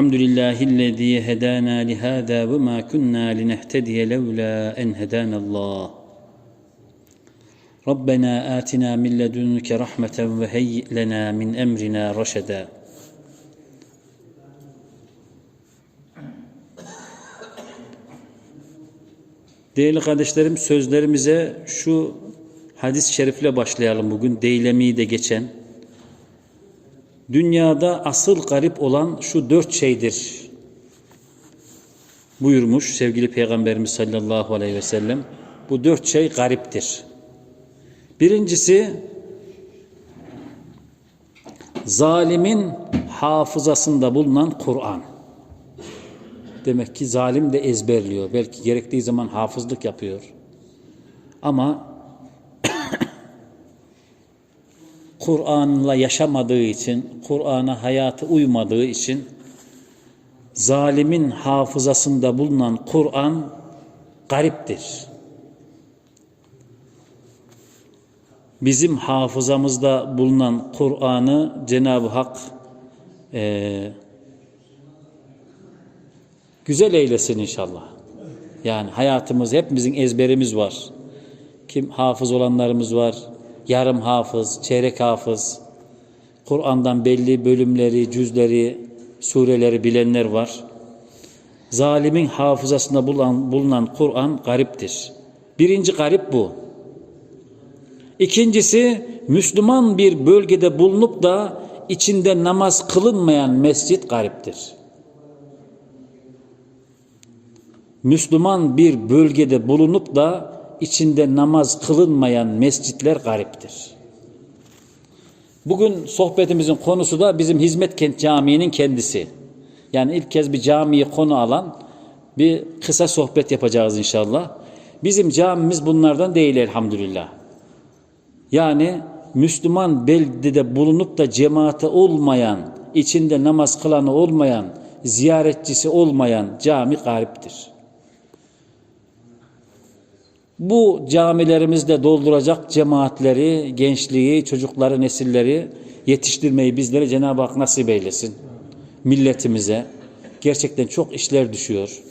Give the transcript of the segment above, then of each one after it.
الحمد لله الذي هدانا لهذا وما كنا لنهتدي لولا أن هدانا الله ربنا آتنا من لدنك رحمة وهيئ لنا من أمرنا رشدا Değerli kardeşlerim sözlerimize şu hadis-i şerifle başlayalım bugün. Deylemi de geçen Dünyada asıl garip olan şu dört şeydir buyurmuş sevgili Peygamberimiz sallallahu aleyhi ve sellem. Bu dört şey gariptir. Birincisi zalimin hafızasında bulunan Kur'an. Demek ki zalim de ezberliyor. Belki gerektiği zaman hafızlık yapıyor. Ama Kur'an'la yaşamadığı için, Kur'an'a hayatı uymadığı için zalimin hafızasında bulunan Kur'an gariptir. Bizim hafızamızda bulunan Kur'an'ı Cenab-ı Hak e, güzel eylesin inşallah. Yani hayatımız hepimizin ezberimiz var. Kim hafız olanlarımız var, yarım hafız, çeyrek hafız, Kur'an'dan belli bölümleri, cüzleri, sureleri bilenler var. Zalimin hafızasında bulunan, bulunan Kur'an gariptir. Birinci garip bu. İkincisi, Müslüman bir bölgede bulunup da içinde namaz kılınmayan mescit gariptir. Müslüman bir bölgede bulunup da içinde namaz kılınmayan mescitler gariptir. Bugün sohbetimizin konusu da bizim Hizmet Kent Camii'nin kendisi. Yani ilk kez bir camiyi konu alan bir kısa sohbet yapacağız inşallah. Bizim camimiz bunlardan değil elhamdülillah. Yani Müslüman beldede bulunup da cemaate olmayan, içinde namaz kılanı olmayan, ziyaretçisi olmayan cami gariptir. Bu camilerimizde dolduracak cemaatleri, gençliği, çocukları, nesilleri yetiştirmeyi bizlere Cenab-ı Hak nasip eylesin. Milletimize gerçekten çok işler düşüyor.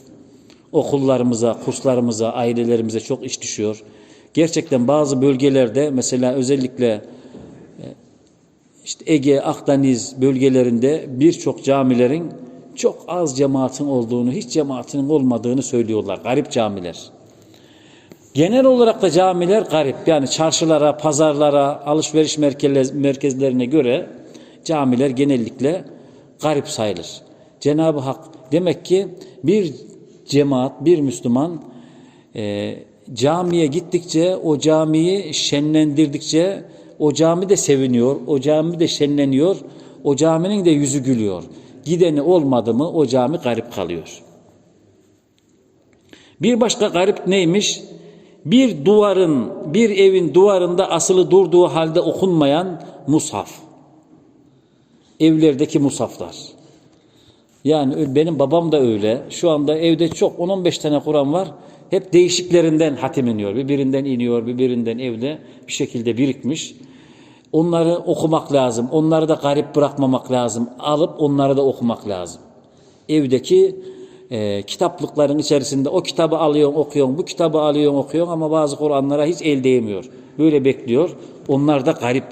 Okullarımıza, kurslarımıza, ailelerimize çok iş düşüyor. Gerçekten bazı bölgelerde mesela özellikle işte Ege, Akdeniz bölgelerinde birçok camilerin çok az cemaatin olduğunu, hiç cemaatinin olmadığını söylüyorlar. Garip camiler. Genel olarak da camiler garip. Yani çarşılara, pazarlara, alışveriş merkezlerine göre camiler genellikle garip sayılır. Cenab-ı Hak demek ki bir cemaat, bir Müslüman e, camiye gittikçe, o camiyi şenlendirdikçe o cami de seviniyor, o cami de şenleniyor, o caminin de yüzü gülüyor. Gideni olmadı mı o cami garip kalıyor. Bir başka garip neymiş? Bir duvarın, bir evin duvarında asılı durduğu halde okunmayan mushaf. Evlerdeki musaflar. Yani benim babam da öyle. Şu anda evde çok 10-15 tane Kur'an var. Hep değişiklerinden hatim iniyor. Birbirinden iniyor, birbirinden evde bir şekilde birikmiş. Onları okumak lazım. Onları da garip bırakmamak lazım. Alıp onları da okumak lazım. Evdeki e, kitaplıkların içerisinde o kitabı alıyorsun, okuyorsun, bu kitabı alıyorsun, okuyorsun ama bazı Kur'anlara hiç el değmiyor. Böyle bekliyor. Onlar da garip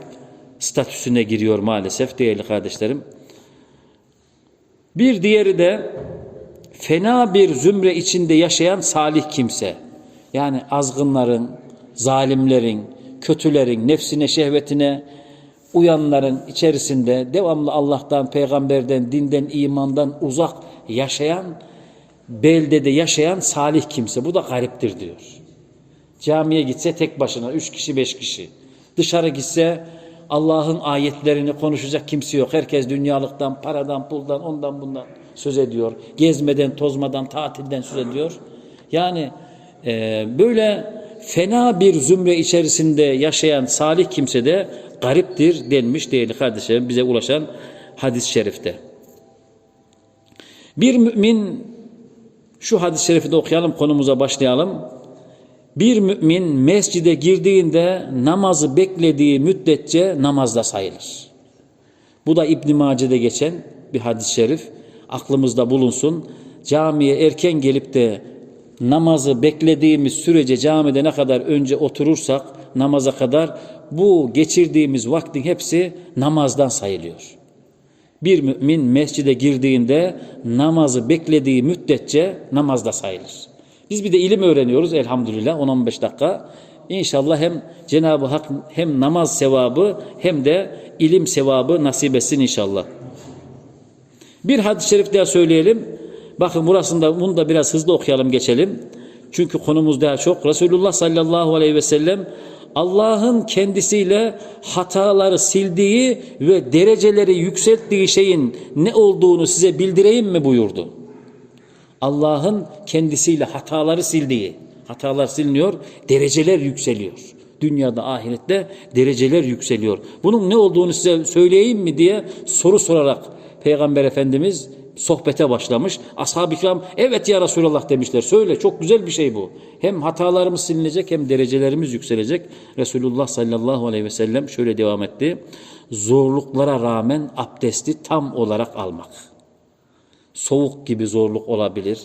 statüsüne giriyor maalesef değerli kardeşlerim. Bir diğeri de fena bir zümre içinde yaşayan salih kimse. Yani azgınların, zalimlerin, kötülerin, nefsine, şehvetine uyanların içerisinde devamlı Allah'tan, peygamberden, dinden, imandan uzak yaşayan beldede yaşayan salih kimse. Bu da gariptir diyor. Camiye gitse tek başına üç kişi beş kişi. Dışarı gitse Allah'ın ayetlerini konuşacak kimse yok. Herkes dünyalıktan, paradan, puldan, ondan bundan söz ediyor. Gezmeden, tozmadan, tatilden söz ediyor. Yani Ee, böyle fena bir zümre içerisinde yaşayan salih kimse de gariptir denmiş değerli kardeşlerim bize ulaşan hadis-i şerifte. Bir mümin şu hadis-i şerifi de okuyalım konumuza başlayalım. Bir mümin mescide girdiğinde namazı beklediği müddetçe namazda sayılır. Bu da İbn Mace'de geçen bir hadis-i şerif. Aklımızda bulunsun. Camiye erken gelip de namazı beklediğimiz sürece camide ne kadar önce oturursak namaza kadar bu geçirdiğimiz vaktin hepsi namazdan sayılıyor. Bir mümin mescide girdiğinde namazı beklediği müddetçe namazda sayılır. Biz bir de ilim öğreniyoruz elhamdülillah 10-15 dakika. İnşallah hem Cenab-ı Hak hem namaz sevabı hem de ilim sevabı nasip etsin inşallah. Bir hadis-i şerif daha söyleyelim. Bakın burasında bunu da biraz hızlı okuyalım geçelim. Çünkü konumuz daha çok. Resulullah sallallahu aleyhi ve sellem Allah'ın kendisiyle hataları sildiği ve dereceleri yükselttiği şeyin ne olduğunu size bildireyim mi buyurdu. Allah'ın kendisiyle hataları sildiği, hatalar siliniyor, dereceler yükseliyor. Dünyada, ahirette dereceler yükseliyor. Bunun ne olduğunu size söyleyeyim mi diye soru sorarak Peygamber Efendimiz sohbete başlamış. Ashab-ı kiram evet ya Resulallah demişler. Söyle çok güzel bir şey bu. Hem hatalarımız silinecek hem derecelerimiz yükselecek. Resulullah sallallahu aleyhi ve sellem şöyle devam etti. Zorluklara rağmen abdesti tam olarak almak. Soğuk gibi zorluk olabilir.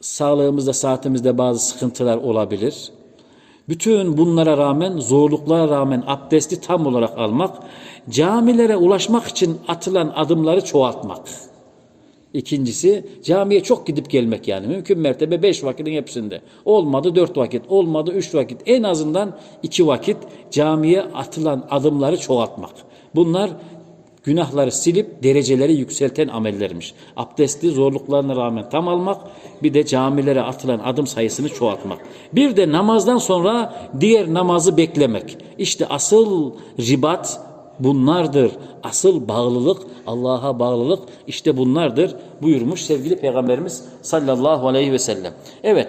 Sağlığımızda, saatimizde bazı sıkıntılar olabilir. Bütün bunlara rağmen, zorluklara rağmen abdesti tam olarak almak, camilere ulaşmak için atılan adımları çoğaltmak. İkincisi camiye çok gidip gelmek yani. Mümkün mertebe beş vakitin hepsinde. Olmadı dört vakit, olmadı üç vakit. En azından iki vakit camiye atılan adımları çoğaltmak. Bunlar günahları silip dereceleri yükselten amellermiş. Abdesti zorluklarına rağmen tam almak, bir de camilere atılan adım sayısını çoğaltmak. Bir de namazdan sonra diğer namazı beklemek. İşte asıl ribat bunlardır. Asıl bağlılık, Allah'a bağlılık işte bunlardır buyurmuş sevgili Peygamberimiz sallallahu aleyhi ve sellem. Evet,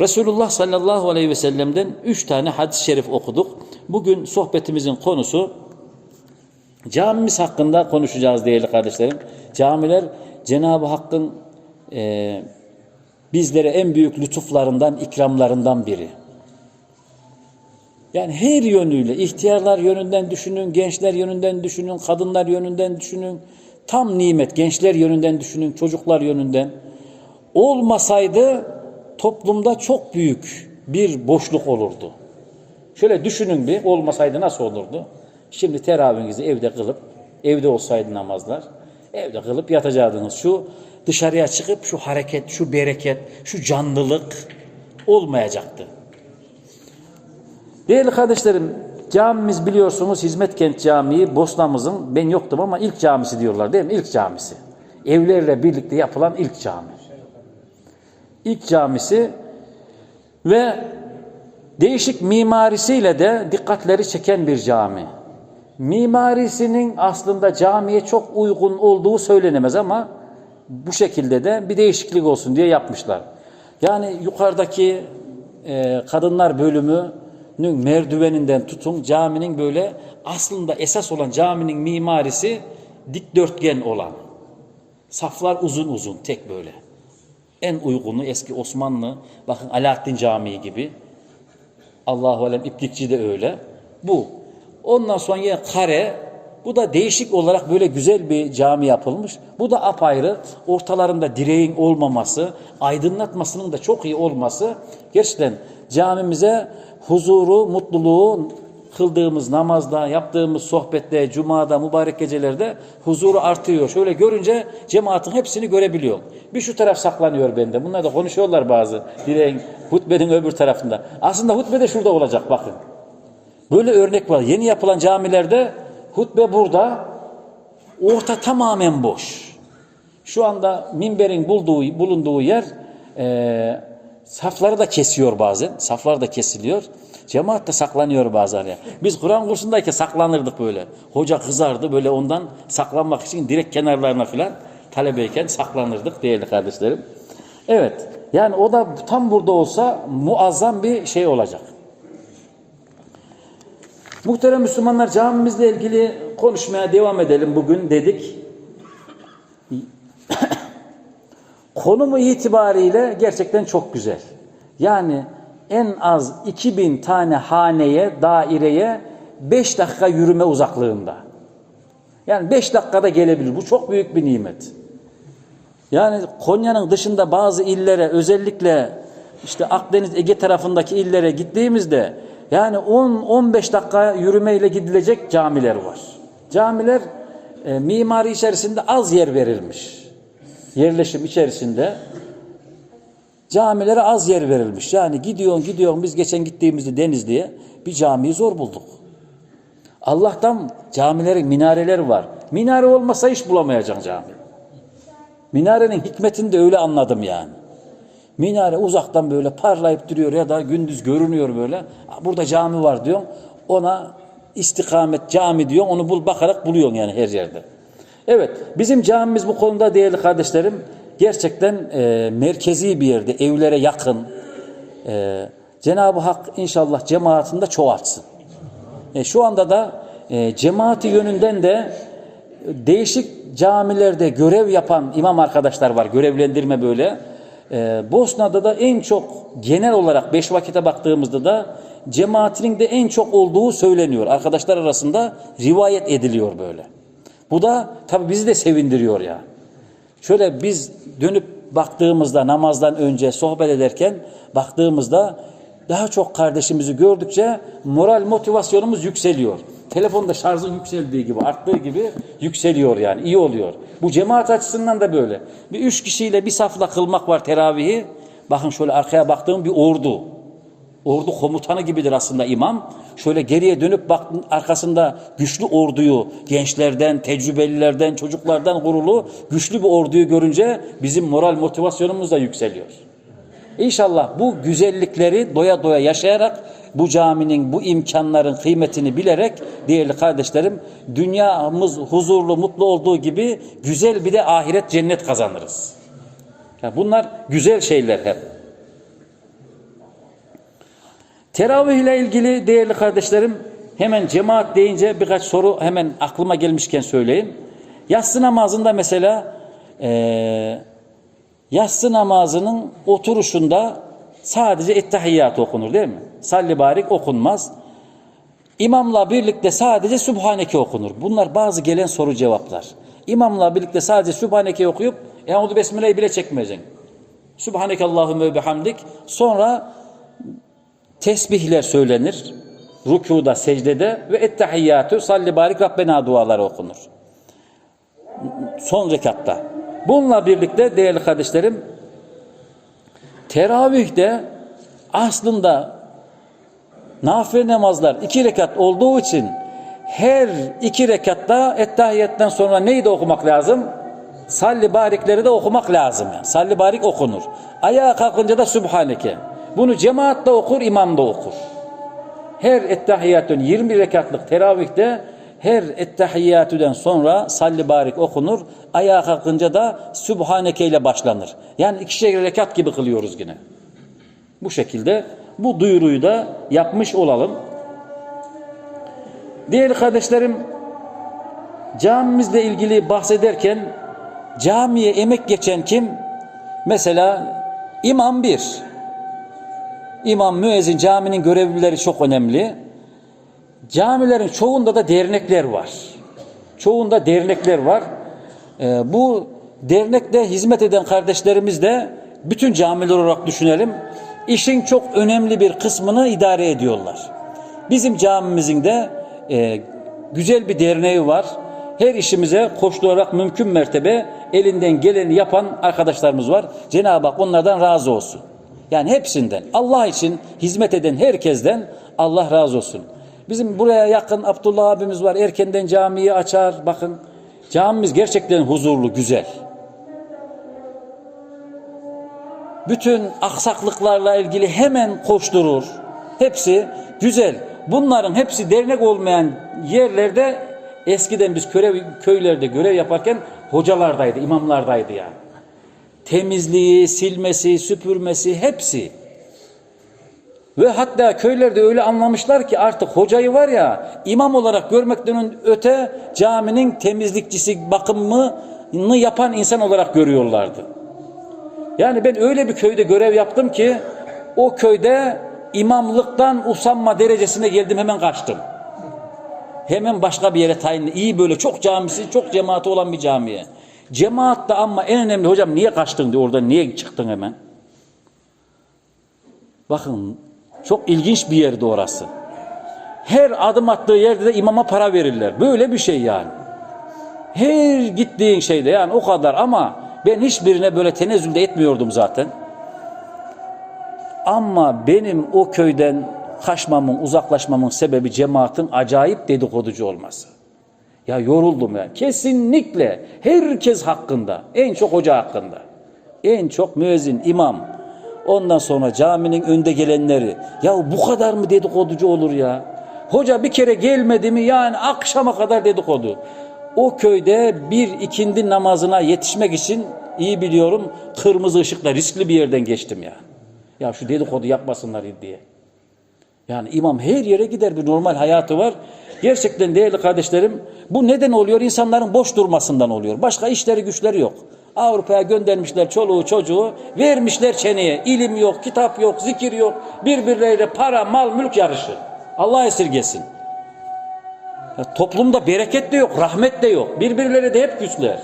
Resulullah sallallahu aleyhi ve sellem'den üç tane hadis-i şerif okuduk. Bugün sohbetimizin konusu Camimiz hakkında konuşacağız değerli kardeşlerim. Camiler Cenab-ı Hakk'ın e, bizlere en büyük lütuflarından, ikramlarından biri. Yani her yönüyle, ihtiyarlar yönünden düşünün, gençler yönünden düşünün, kadınlar yönünden düşünün, tam nimet, gençler yönünden düşünün, çocuklar yönünden. Olmasaydı toplumda çok büyük bir boşluk olurdu. Şöyle düşünün bir, olmasaydı nasıl olurdu? Şimdi teravihinizi evde kılıp, evde olsaydı namazlar, evde kılıp yatacaktınız. Şu dışarıya çıkıp şu hareket, şu bereket, şu canlılık olmayacaktı. Değerli kardeşlerim, camimiz biliyorsunuz Hizmetkent Camii Bosna'mızın, ben yoktum ama ilk camisi diyorlar değil mi? İlk camisi. Evlerle birlikte yapılan ilk cami. İlk camisi ve değişik mimarisiyle de dikkatleri çeken bir cami mimarisinin aslında camiye çok uygun olduğu söylenemez ama bu şekilde de bir değişiklik olsun diye yapmışlar. Yani yukarıdaki e, kadınlar bölümünün merdiveninden tutun caminin böyle aslında esas olan caminin mimarisi dikdörtgen olan. Saflar uzun uzun tek böyle. En uygunu eski Osmanlı bakın Alaaddin Camii gibi. Allahu alem İplikçi de öyle. Bu Ondan sonra yine kare. Bu da değişik olarak böyle güzel bir cami yapılmış. Bu da apayrı. Ortalarında direğin olmaması, aydınlatmasının da çok iyi olması gerçekten camimize huzuru, mutluluğu kıldığımız namazda, yaptığımız sohbette, cumada, mübarek gecelerde huzuru artıyor. Şöyle görünce cemaatin hepsini görebiliyorum. Bir şu taraf saklanıyor bende. Bunlar da konuşuyorlar bazı. Direğin, hutbenin öbür tarafında. Aslında hutbe de şurada olacak bakın. Böyle örnek var. Yeni yapılan camilerde hutbe burada, orta tamamen boş. Şu anda minberin bulduğu, bulunduğu yer e, safları da kesiyor bazen. Saflar da kesiliyor. Cemaat de saklanıyor bazen. Ya. Biz Kur'an kursundayken saklanırdık böyle. Hoca kızardı böyle ondan saklanmak için direkt kenarlarına falan talebeyken saklanırdık değerli kardeşlerim. Evet. Yani o da tam burada olsa muazzam bir şey olacak. Muhterem Müslümanlar camimizle ilgili konuşmaya devam edelim bugün dedik. Konumu itibariyle gerçekten çok güzel. Yani en az 2000 tane haneye, daireye 5 dakika yürüme uzaklığında. Yani 5 dakikada gelebilir. Bu çok büyük bir nimet. Yani Konya'nın dışında bazı illere özellikle işte Akdeniz Ege tarafındaki illere gittiğimizde yani 10-15 dakika yürümeyle gidilecek camiler var. Camiler e, mimari içerisinde az yer verilmiş. Yerleşim içerisinde camilere az yer verilmiş. Yani gidiyorsun gidiyorsun biz geçen gittiğimizde Denizli'ye bir camiyi zor bulduk. Allah'tan camilerin minareleri var. Minare olmasa hiç bulamayacaksın cami. Minarenin hikmetini de öyle anladım yani. Minare uzaktan böyle parlayıp duruyor ya da gündüz görünüyor böyle. Burada cami var diyorsun. Ona istikamet cami diyor. Onu bul bakarak buluyorsun yani her yerde. Evet bizim camimiz bu konuda değerli kardeşlerim gerçekten e, merkezi bir yerde evlere yakın. E, Cenab-ı Hak inşallah cemaatinde çoğaltsın. E, şu anda da e, cemaati yönünden de değişik camilerde görev yapan imam arkadaşlar var. Görevlendirme böyle. E, Bosna'da da en çok genel olarak beş vakite baktığımızda da cemaatinin de en çok olduğu söyleniyor. Arkadaşlar arasında rivayet ediliyor böyle. Bu da tabi bizi de sevindiriyor ya. Şöyle biz dönüp baktığımızda namazdan önce sohbet ederken baktığımızda daha çok kardeşimizi gördükçe moral motivasyonumuz yükseliyor. Telefonda şarjın yükseldiği gibi, arttığı gibi yükseliyor yani. iyi oluyor. Bu cemaat açısından da böyle. Bir üç kişiyle bir safla kılmak var teravihi. Bakın şöyle arkaya baktığım bir ordu. Ordu komutanı gibidir aslında imam. Şöyle geriye dönüp baktın arkasında güçlü orduyu, gençlerden, tecrübelilerden, çocuklardan kurulu güçlü bir orduyu görünce bizim moral motivasyonumuz da yükseliyor. İnşallah bu güzellikleri doya doya yaşayarak bu caminin, bu imkanların kıymetini bilerek değerli kardeşlerim dünyamız huzurlu, mutlu olduğu gibi güzel bir de ahiret cennet kazanırız. Yani bunlar güzel şeyler hep. Teravih ile ilgili değerli kardeşlerim hemen cemaat deyince birkaç soru hemen aklıma gelmişken söyleyeyim. Yatsı namazında mesela eee yatsı namazının oturuşunda sadece ettehiyyat okunur değil mi? Salli barik okunmaz. İmamla birlikte sadece Sübhaneke okunur. Bunlar bazı gelen soru cevaplar. İmamla birlikte sadece Sübhaneke okuyup Euzu Besmele'yi bile çekmeyeceksin. Sübhaneke Allahümme ve bihamdik. Sonra tesbihler söylenir. Rükuda, secdede ve ettehiyyatü salli barik Rabbena duaları okunur. Son rekatta. Bununla birlikte değerli kardeşlerim teravihde aslında nafile namazlar iki rekat olduğu için her iki rekatta ettehiyetten sonra neyi de okumak lazım? Salli barikleri de okumak lazım. Yani. Salli barik okunur. Ayağa kalkınca da Sübhaneke. Bunu cemaat da okur, imam da okur. Her ettehiyyatın 20 rekatlık teravihte her ettehiyyatüden sonra salli barik okunur. Ayağa kalkınca da Sübhaneke ile başlanır. Yani ikişer rekat gibi kılıyoruz yine. Bu şekilde bu duyuruyu da yapmış olalım. Değerli kardeşlerim camimizle ilgili bahsederken camiye emek geçen kim? Mesela imam bir. İmam, müezzin, caminin görevlileri çok önemli. Camilerin çoğunda da dernekler var. Çoğunda dernekler var. Ee, bu dernekte hizmet eden kardeşlerimiz de bütün camiler olarak düşünelim. İşin çok önemli bir kısmını idare ediyorlar. Bizim camimizin de e, güzel bir derneği var. Her işimize koşturarak mümkün mertebe elinden geleni yapan arkadaşlarımız var. Cenab-ı Hak onlardan razı olsun. Yani hepsinden. Allah için hizmet eden herkesten Allah razı olsun. Bizim buraya yakın Abdullah abimiz var. Erkenden camiyi açar. Bakın camimiz gerçekten huzurlu, güzel. Bütün aksaklıklarla ilgili hemen koşturur. Hepsi güzel. Bunların hepsi dernek olmayan yerlerde eskiden biz körev, köylerde görev yaparken hocalardaydı, imamlardaydı yani. temizliği, silmesi, süpürmesi hepsi. Ve hatta köylerde öyle anlamışlar ki artık hocayı var ya imam olarak görmekten öte caminin temizlikçisi bakımını yapan insan olarak görüyorlardı. Yani ben öyle bir köyde görev yaptım ki o köyde imamlıktan usanma derecesine geldim hemen kaçtım. Hemen başka bir yere tayin iyi böyle çok camisi çok cemaati olan bir camiye. Cemaatta ama en önemli hocam niye kaçtın diyor orada niye çıktın hemen? Bakın çok ilginç bir yerdi orası. Her adım attığı yerde de imama para verirler. Böyle bir şey yani. Her gittiğin şeyde yani o kadar ama ben hiçbirine böyle tenezzülde etmiyordum zaten. Ama benim o köyden kaçmamın, uzaklaşmamın sebebi cemaatin acayip dedikoducu olması. Ya yoruldum ya. Kesinlikle herkes hakkında. En çok hoca hakkında. En çok müezzin, imam. Ondan sonra caminin önde gelenleri. Ya bu kadar mı dedikoducu olur ya? Hoca bir kere gelmedi mi yani akşama kadar dedikodu. O köyde bir ikindi namazına yetişmek için iyi biliyorum kırmızı ışıkla riskli bir yerden geçtim ya. Ya şu dedikodu yapmasınlar diye. Yani imam her yere gider bir normal hayatı var. Gerçekten değerli kardeşlerim bu neden oluyor? İnsanların boş durmasından oluyor. Başka işleri güçleri yok. Avrupa'ya göndermişler çoluğu çocuğu, vermişler çeneye. İlim yok, kitap yok, zikir yok. Birbirleriyle para, mal, mülk yarışı. Allah esirgesin. Ya toplumda bereket de yok, rahmet de yok. Birbirleri de hep küsler.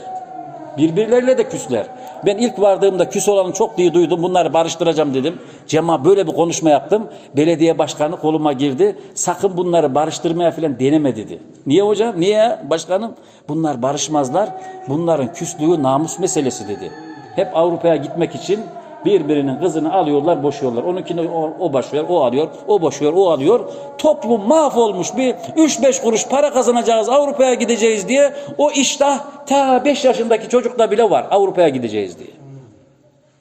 Birbirleriyle de küsler. Ben ilk vardığımda küs olanı çok diye duydum. Bunları barıştıracağım dedim. Cema böyle bir konuşma yaptım. Belediye başkanı koluma girdi. Sakın bunları barıştırmaya falan deneme dedi. Niye hocam? Niye başkanım? Bunlar barışmazlar. Bunların küslüğü namus meselesi dedi. Hep Avrupa'ya gitmek için birbirinin kızını alıyorlar, boşuyorlar. Onunkini o, o boşuyor, o alıyor, o boşuyor, o alıyor. Toplum mahvolmuş bir 3-5 kuruş para kazanacağız, Avrupa'ya gideceğiz diye o iştah ta 5 yaşındaki çocukta bile var Avrupa'ya gideceğiz diye.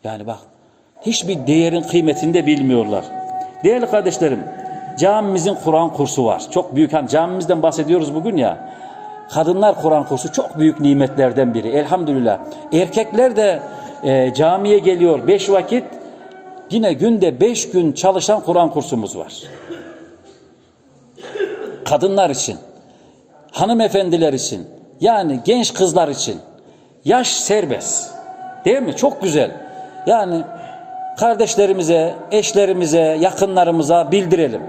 Yani bak hiçbir değerin kıymetini de bilmiyorlar. Değerli kardeşlerim camimizin Kur'an kursu var. Çok büyük hani camimizden bahsediyoruz bugün ya. Kadınlar Kur'an kursu çok büyük nimetlerden biri. Elhamdülillah. Erkekler de e, camiye geliyor beş vakit. Yine günde beş gün çalışan Kur'an kursumuz var. Kadınlar için, hanımefendiler için, yani genç kızlar için. Yaş serbest. Değil mi? Çok güzel. Yani kardeşlerimize, eşlerimize, yakınlarımıza bildirelim.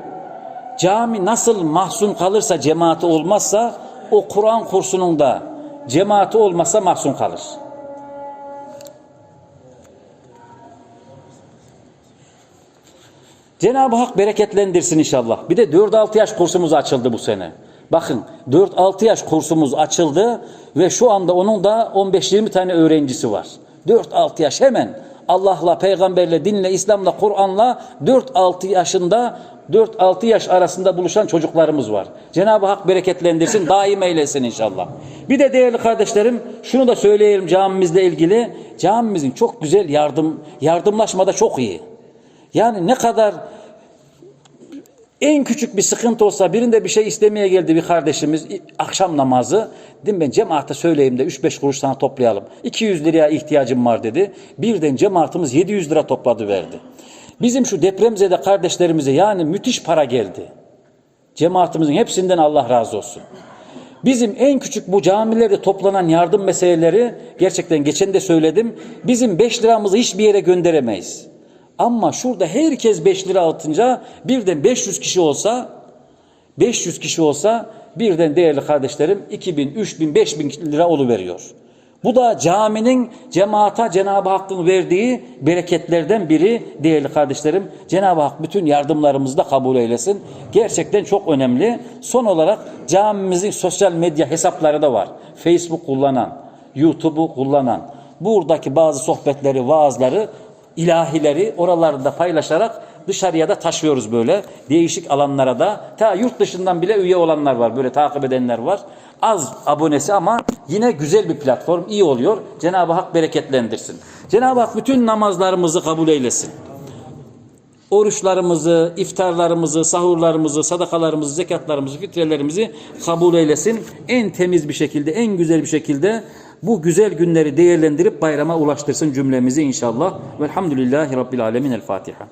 Cami nasıl mahzun kalırsa cemaati olmazsa o Kur'an kursunun da cemaati olmazsa mahzun kalır. Cenab-ı Hak bereketlendirsin inşallah. Bir de 4-6 yaş kursumuz açıldı bu sene. Bakın 4-6 yaş kursumuz açıldı ve şu anda onun da 15-20 tane öğrencisi var. 4-6 yaş hemen Allah'la, peygamberle, dinle, İslam'la, Kur'an'la 4-6 yaşında 4-6 yaş arasında buluşan çocuklarımız var. Cenab-ı Hak bereketlendirsin, daim eylesin inşallah. Bir de değerli kardeşlerim şunu da söyleyelim camimizle ilgili. Camimizin çok güzel yardım yardımlaşmada çok iyi. Yani ne kadar en küçük bir sıkıntı olsa birinde bir şey istemeye geldi bir kardeşimiz akşam namazı. Dedim ben cemaate söyleyeyim de 3-5 kuruş sana toplayalım. 200 liraya ihtiyacım var dedi. Birden cemaatimiz 700 lira topladı verdi. Bizim şu depremzede kardeşlerimize yani müthiş para geldi. Cemaatimizin hepsinden Allah razı olsun. Bizim en küçük bu camilerde toplanan yardım meseleleri gerçekten geçen de söyledim. Bizim 5 liramızı hiçbir yere gönderemeyiz. Ama şurada herkes 5 lira atınca birden 500 kişi olsa 500 kişi olsa birden değerli kardeşlerim 2000, 3000, 5000 lira oluveriyor. Bu da caminin cemaata Cenab-ı Hakk'ın verdiği bereketlerden biri değerli kardeşlerim. Cenab-ı Hak bütün yardımlarımızı da kabul eylesin. Gerçekten çok önemli. Son olarak camimizin sosyal medya hesapları da var. Facebook kullanan, YouTube'u kullanan, buradaki bazı sohbetleri, vaazları ilahileri oralarda paylaşarak dışarıya da taşıyoruz böyle. Değişik alanlara da. Ta yurt dışından bile üye olanlar var. Böyle takip edenler var. Az abonesi ama yine güzel bir platform. iyi oluyor. Cenab-ı Hak bereketlendirsin. Cenab-ı Hak bütün namazlarımızı kabul eylesin. Oruçlarımızı, iftarlarımızı, sahurlarımızı, sadakalarımızı, zekatlarımızı, fitrelerimizi kabul eylesin. En temiz bir şekilde, en güzel bir şekilde Bu güzel günleri değerlendirip bayrama ulaştırsın cümlemizi inşallah. Velhamdülillahi Rabbil Alemin. El Fatiha.